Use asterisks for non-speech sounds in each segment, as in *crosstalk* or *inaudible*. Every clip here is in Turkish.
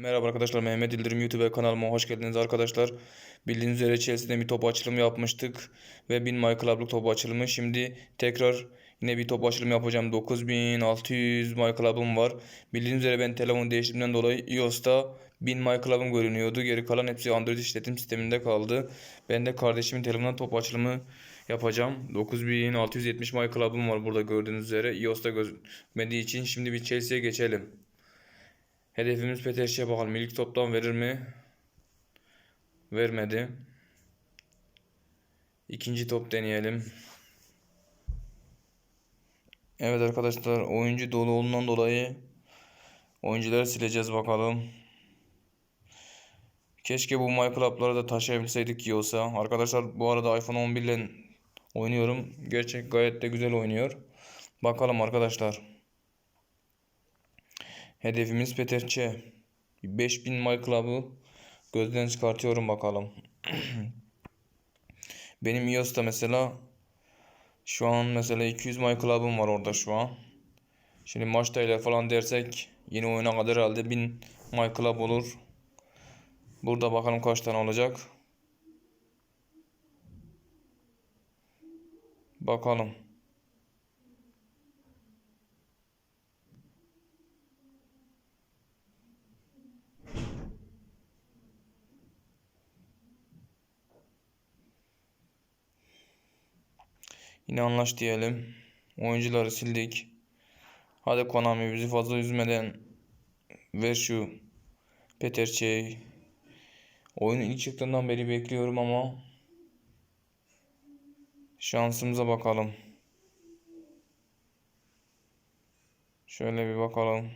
Merhaba arkadaşlar Mehmet İldirim YouTube kanalıma hoş geldiniz arkadaşlar. Bildiğiniz üzere Chelsea'de bir top açılımı yapmıştık ve 1000 My Club'lık top açılımı. Şimdi tekrar yine bir top açılımı yapacağım. 9600 My Club'ım var. Bildiğiniz üzere ben telefon değiştirdiğimden dolayı iOS'ta 1000 My Club'ım görünüyordu. Geri kalan hepsi Android işletim sisteminde kaldı. Ben de kardeşimin telefonundan top açılımı yapacağım. 9670 My Club'ım var burada gördüğünüz üzere. iOS'ta gözükmediği için şimdi bir Chelsea'ye geçelim. Hedefimiz Peteş'e bakalım. İlk toptan verir mi? Vermedi. İkinci top deneyelim. Evet arkadaşlar oyuncu dolu olduğundan dolayı oyuncuları sileceğiz bakalım. Keşke bu My Club'ları da taşıyabilseydik iyi olsa. Arkadaşlar bu arada iPhone 11 ile oynuyorum. Gerçek gayet de güzel oynuyor. Bakalım arkadaşlar. Hedefimiz Peterçe. 5000 My Club'ı gözden çıkartıyorum bakalım. *clears throat* Benim iOS'ta mesela şu an mesela 200 My Club'ım var orada şu an. Şimdi maçtayla falan dersek yeni oyuna kadar herhalde 1000 My Club olur. Burada bakalım kaç tane olacak. Bakalım. Yine anlaş diyelim. Oyuncuları sildik. Hadi Konami bizi fazla üzmeden ver şu Peterçe'yi. Oyunun ilk çıktığından beri bekliyorum ama şansımıza bakalım. Şöyle bir bakalım.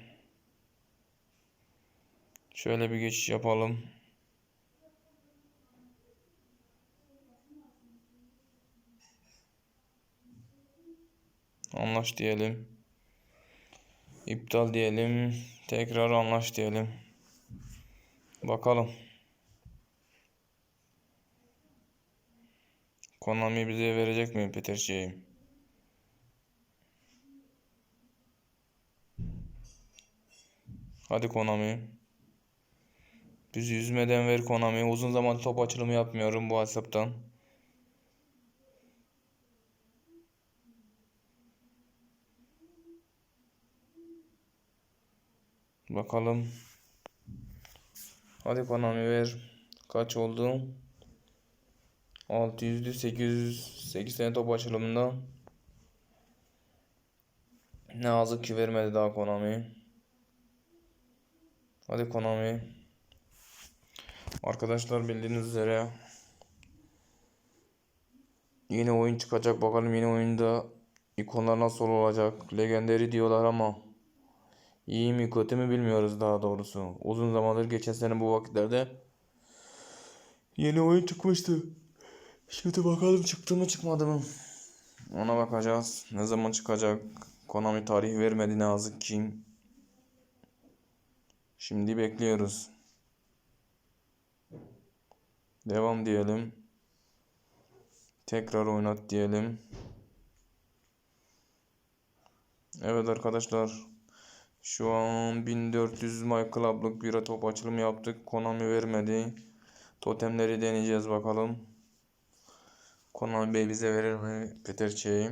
Şöyle bir geçiş yapalım. Anlaş diyelim. İptal diyelim. Tekrar anlaş diyelim. Bakalım. Konami bize verecek mi Peter şeyi? Hadi Konami. Bizi yüzmeden ver Konami. Uzun zaman top açılımı yapmıyorum bu hesaptan. Bakalım. Hadi Konami ver. Kaç oldu? 600'lü 808 tane top açılımında. Ne yazık ki vermedi daha Konami. Hadi Konami. Arkadaşlar bildiğiniz üzere yeni oyun çıkacak. Bakalım yeni oyunda ikonlar nasıl olacak. Legendary diyorlar ama İyi mi kötü mü bilmiyoruz daha doğrusu. Uzun zamandır geçen sene bu vakitlerde yeni oyun çıkmıştı. Şimdi bakalım çıktı mı çıkmadı mı? Ona bakacağız. Ne zaman çıkacak? Konami tarih vermedi ne yazık ki. Şimdi bekliyoruz. Devam diyelim. Tekrar oynat diyelim. Evet arkadaşlar. Şu an 1400 My Club'lık bir top açılım yaptık. Konami vermedi. Totemleri deneyeceğiz bakalım. Konami Bey bize verir mi Peter Çey'i?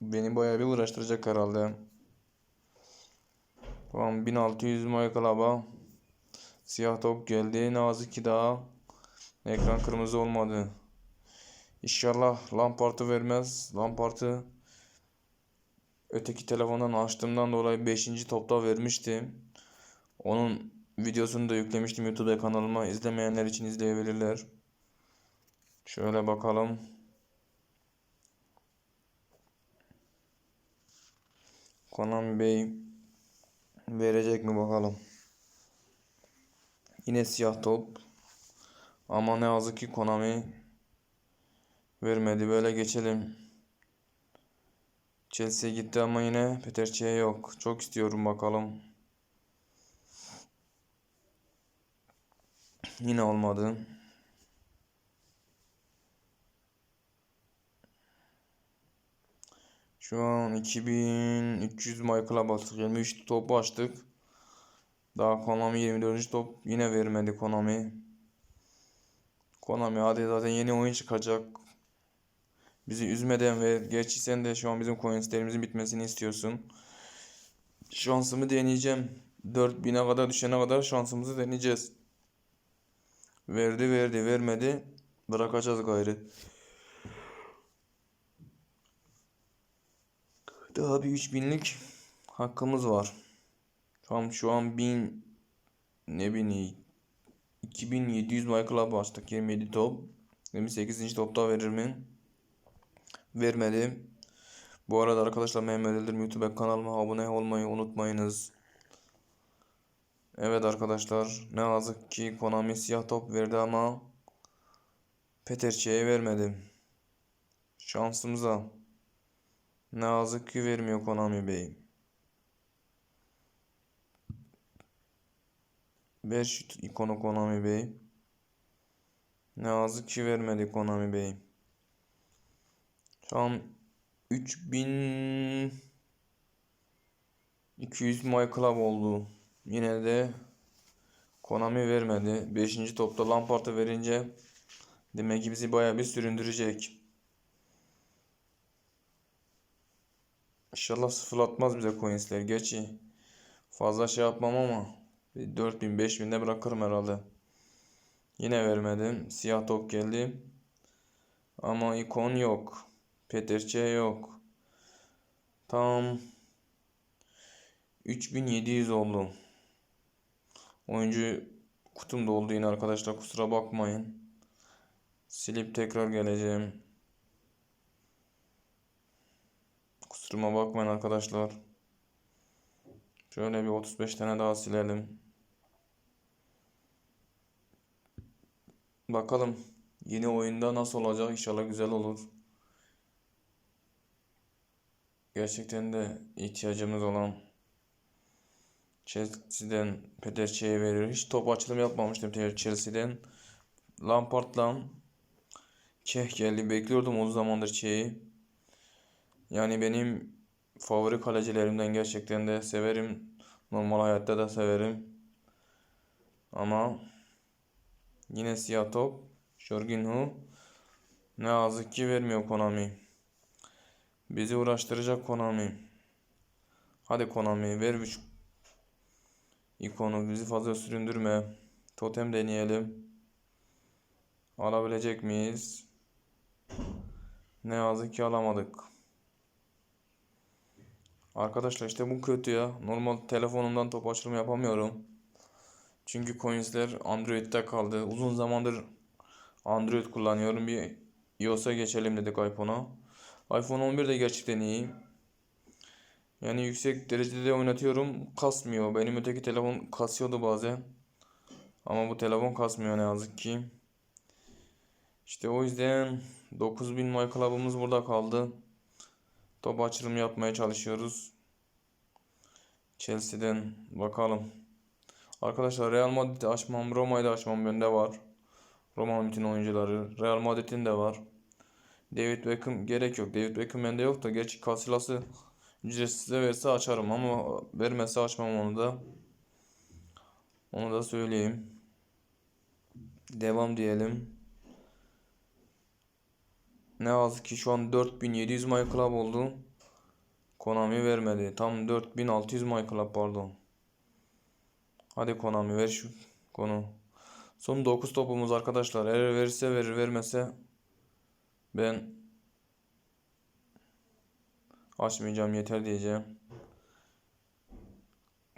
Beni bayağı bir uğraştıracak herhalde. Tamam 1600 My Club'a siyah top geldi. Nazik ki daha ekran kırmızı olmadı. İnşallah Lampard'ı vermez. Lampard'ı öteki telefondan açtığımdan dolayı 5. topta vermiştim. Onun videosunu da yüklemiştim YouTube kanalıma. İzlemeyenler için izleyebilirler. Şöyle bakalım. Konami Bey verecek mi bakalım. Yine siyah top. Ama ne yazık ki Konami vermedi. Böyle geçelim. Chelsea gitti ama yine Peterçi'ye yok. Çok istiyorum bakalım. Yine olmadı. Şu an 2300 Michael'a bastık. 23 topu açtık. Daha Konami 24. top yine vermedi Konami. Konami hadi zaten yeni oyun çıkacak. Bizi üzmeden ver. Gerçi sen de şu an bizim coinslerimizin bitmesini istiyorsun. Şansımı deneyeceğim. 4000'e kadar düşene kadar şansımızı deneyeceğiz. Verdi verdi vermedi. Bırakacağız gayrı. Daha bir 3000'lik hakkımız var. Tam şu an 1000 ne bini 2700 Michael'a bastık 27 top. 28. topta verir mi? Vermedi. Bu arada arkadaşlar Mehmet Eldir YouTube kanalıma abone olmayı unutmayınız. Evet arkadaşlar ne yazık ki Konami siyah top verdi ama Peterçe'ye vermedi. Şansımıza. Ne yazık ki vermiyor Konami Bey. Ver şu ikonu Konami Bey. Ne yazık ki vermedi Konami Bey. An 3200 My Club oldu. Yine de Konami vermedi. 5. topta Lampard'a verince demek ki bizi bayağı bir süründürecek. İnşallah sıfırlatmaz bize coinsler. Gerçi fazla şey yapmam ama 4000 5000'de bırakırım herhalde. Yine vermedim. Siyah top geldi. Ama ikon yok. Peterçe yok. Tam 3700 oldu. Oyuncu kutum doldu yine arkadaşlar kusura bakmayın. Silip tekrar geleceğim. Kusuruma bakmayın arkadaşlar. Şöyle bir 35 tane daha silelim. Bakalım yeni oyunda nasıl olacak inşallah güzel olur. Gerçekten de ihtiyacımız olan Chelsea'den Peterçe'ye verir. Hiç top açılım yapmamıştım Chelsea'den. Lampard'la Çeh geldi. Bekliyordum o zamandır Çeh'i. Yani benim favori kalecilerimden gerçekten de severim. Normal hayatta da severim. Ama yine siyah top. Jorginho. Ne yazık ki vermiyor Konami. Bizi uğraştıracak Konami. Hadi Konami ver bir ikonu bizi fazla süründürme. Totem deneyelim. Alabilecek miyiz? Ne yazık ki alamadık. Arkadaşlar işte bu kötü ya. Normal telefonumdan top açılımı yapamıyorum. Çünkü coinsler Android'de kaldı. Uzun zamandır Android kullanıyorum. Bir iOS'a geçelim dedik iPhone'a. iPhone 11 de gerçekten iyi. Yani yüksek derecede oynatıyorum. Kasmıyor. Benim öteki telefon kasıyordu bazen. Ama bu telefon kasmıyor ne yazık ki. İşte o yüzden 9000 My Club'ımız burada kaldı. Top açılım yapmaya çalışıyoruz. Chelsea'den bakalım. Arkadaşlar Real Madrid'i açmam, Roma'yı da açmam bende var. Roma'nın bütün oyuncuları. Real Madrid'in de var. David Beckham gerek yok. David Beckham bende yok da gerçi Casillas'ı ücretsiz verse açarım ama vermese açmam onu da. Onu da söyleyeyim. Devam diyelim. Ne yazık ki şu an 4700 My Club oldu. Konami vermedi. Tam 4600 My Club pardon. Hadi Konami ver şu konu. Son 9 topumuz arkadaşlar. Eğer verirse verir vermese ben açmayacağım yeter diyeceğim.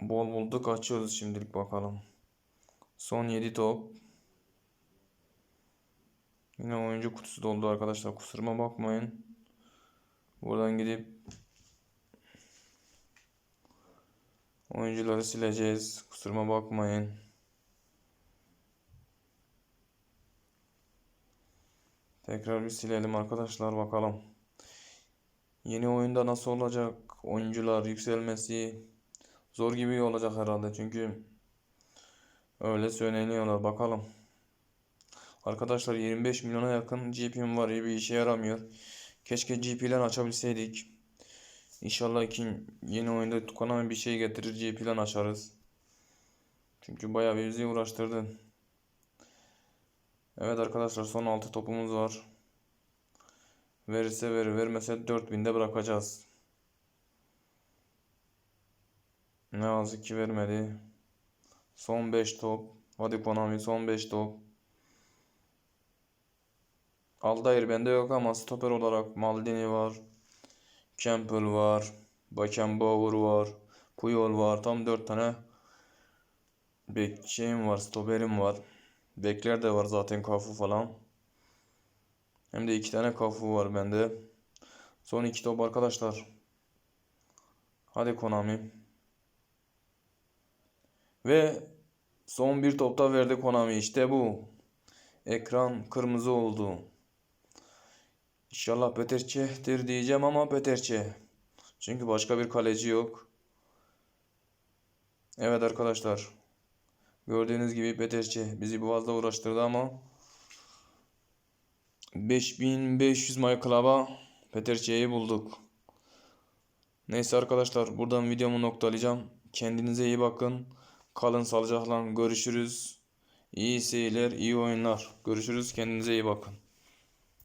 Bol bulduk açıyoruz şimdilik bakalım. Son 7 top. Yine oyuncu kutusu doldu arkadaşlar. Kusuruma bakmayın. Buradan gidip oyuncuları sileceğiz. Kusuruma bakmayın. Tekrar bir silelim arkadaşlar bakalım. Yeni oyunda nasıl olacak? Oyuncular yükselmesi zor gibi olacak herhalde çünkü öyle söyleniyorlar. Bakalım. Arkadaşlar 25 milyona yakın GP'm var. Bir işe yaramıyor. Keşke GP'den açabilseydik. İnşallah ki yeni oyunda Konami bir şey getirir GP'den açarız. Çünkü bayağı bir bizi uğraştırdı. Evet arkadaşlar son 6 topumuz var. Verirse verir, vermese 4000'de bırakacağız. Ne yazık ki vermedi. Son 5 top. Hadi Konami son 5 top. Aldair bende yok ama stoper olarak Maldini var. Campbell var. Beckenbauer var. Puyol var. Tam 4 tane bekçiyim var. Stoperim var. Bekler de var zaten kafu falan. Hem de 2 tane kafu var bende. Son 2 top arkadaşlar. Hadi Konami. Ve son bir topta verdi Konami. İşte bu. Ekran kırmızı oldu. İnşallah Peterçe'dir diyeceğim ama Peterçe. Çünkü başka bir kaleci yok. Evet arkadaşlar. Gördüğünüz gibi Peterçe bizi boğazda uğraştırdı ama 5500 My Club'a Peterçe'yi bulduk. Neyse arkadaşlar buradan videomu noktalayacağım. Kendinize iyi bakın. Kalın sağlıcakla görüşürüz. İyi seyirler, iyi oyunlar. Görüşürüz. Kendinize iyi bakın.